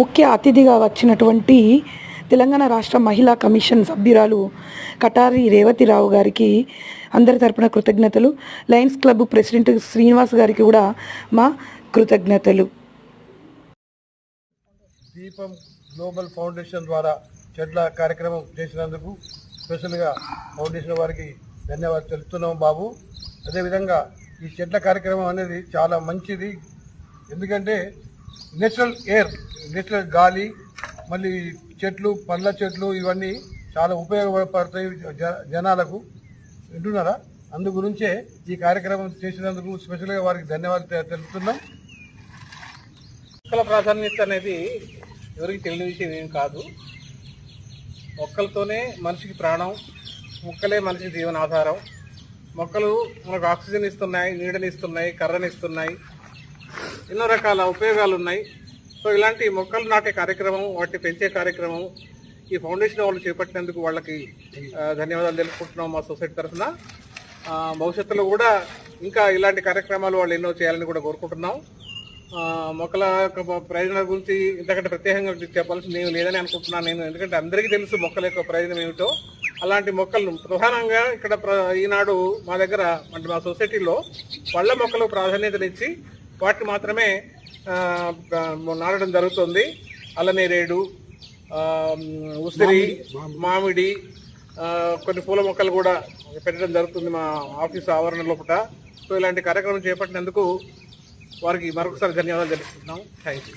ముఖ్య అతిథిగా వచ్చినటువంటి తెలంగాణ రాష్ట్ర మహిళా కమిషన్ సభ్యురాలు కటారి రేవతిరావు గారికి అందరి తరపున కృతజ్ఞతలు. లయన్స్ క్లబ్ ప్రెసిడెంట్ శ్రీనివాస్ గారికి కూడా మా కృతజ్ఞతలు. దీపం గ్లోబల్ ఫౌండేషన్ ద్వారా చెట్ల కార్యక్రమం చేసినందుకు స్పెషల్గా ఫౌండేషన్ వారికి ధన్యవాదాలు తెలుపుతున్నాం బాబు. అదేవిధంగా ఈ చెట్ల కార్యక్రమం అనేది చాలా మంచిది. ఎందుకంటే నేచురల్ ఎయిర్ నేచురల్ గాలి మళ్ళీ చెట్లు పండ్ల చెట్లు ఇవన్నీ చాలా ఉపయోగపడతాయి జ- జనాలకు. వింటున్నారా? అందు గురించే ఈ కార్యక్రమం చేసినందుకు స్పెషల్గా వారికి ధన్యవాదాలు తెలుపుతున్నాం. మొక్కల ప్రాధాన్యత అనేది ఎవరికి తెలియని విషయం ఏం కాదు. మొక్కలతోనే మనిషికి ప్రాణం మొక్కలే మనిషి జీవనాధారం. మొక్కలు మనకు ఆక్సిజన్ ఇస్తున్నాయి నీడని ఇస్తున్నాయి కర్రని ఇస్తున్నాయి. ఎన్నో రకాల ఉపయోగాలు ఉన్నాయి సో ఇలాంటి మొక్కలు నాటే కార్యక్రమం వాటిని పెంచే కార్యక్రమం ఈ ఫౌండేషన్ వాళ్ళు చేపట్టినందుకు వాళ్ళకి ధన్యవాదాలు తెలుపుకుంటున్నాం మా సొసైటీ తరఫున. భవిష్యత్తులో కూడా ఇంకా ఇలాంటి కార్యక్రమాలు వాళ్ళు ఎన్నో చేయాలని కూడా కోరుకుంటున్నాం. మొక్కల యొక్క ప్రయోజనాల గురించి ఇంతకంటే ప్రత్యేకంగా చెప్పాల్సింది ఏమి లేదని అనుకుంటున్నాను నేను. ఎందుకంటే అందరికీ తెలుసు మొక్కల యొక్క ప్రయోజనం ఏమిటో. అలాంటి మొక్కలను ప్రధానంగా ఇక్కడ ప్ర- ఈనాడు మా దగ్గర అంటే మా సొసైటీలో పళ్ళ మొక్కలకు ప్రాధాన్యతనిచ్చి వాటిని మాత్రమే నాటడం జరుగుతుంది. అల్లనేరేడు ఉసిరి మామిడి కొన్ని పూల మొక్కలు కూడా పెట్టడం జరుగుతుంది మా ఆఫీస్ ఆవరణ లోపల సో ఇలాంటి కార్యక్రమం చేపట్టినందుకు వారికి మరొకసారి ధన్యవాదాలు తెలుపుతున్నాం థ్యాంక్ యూ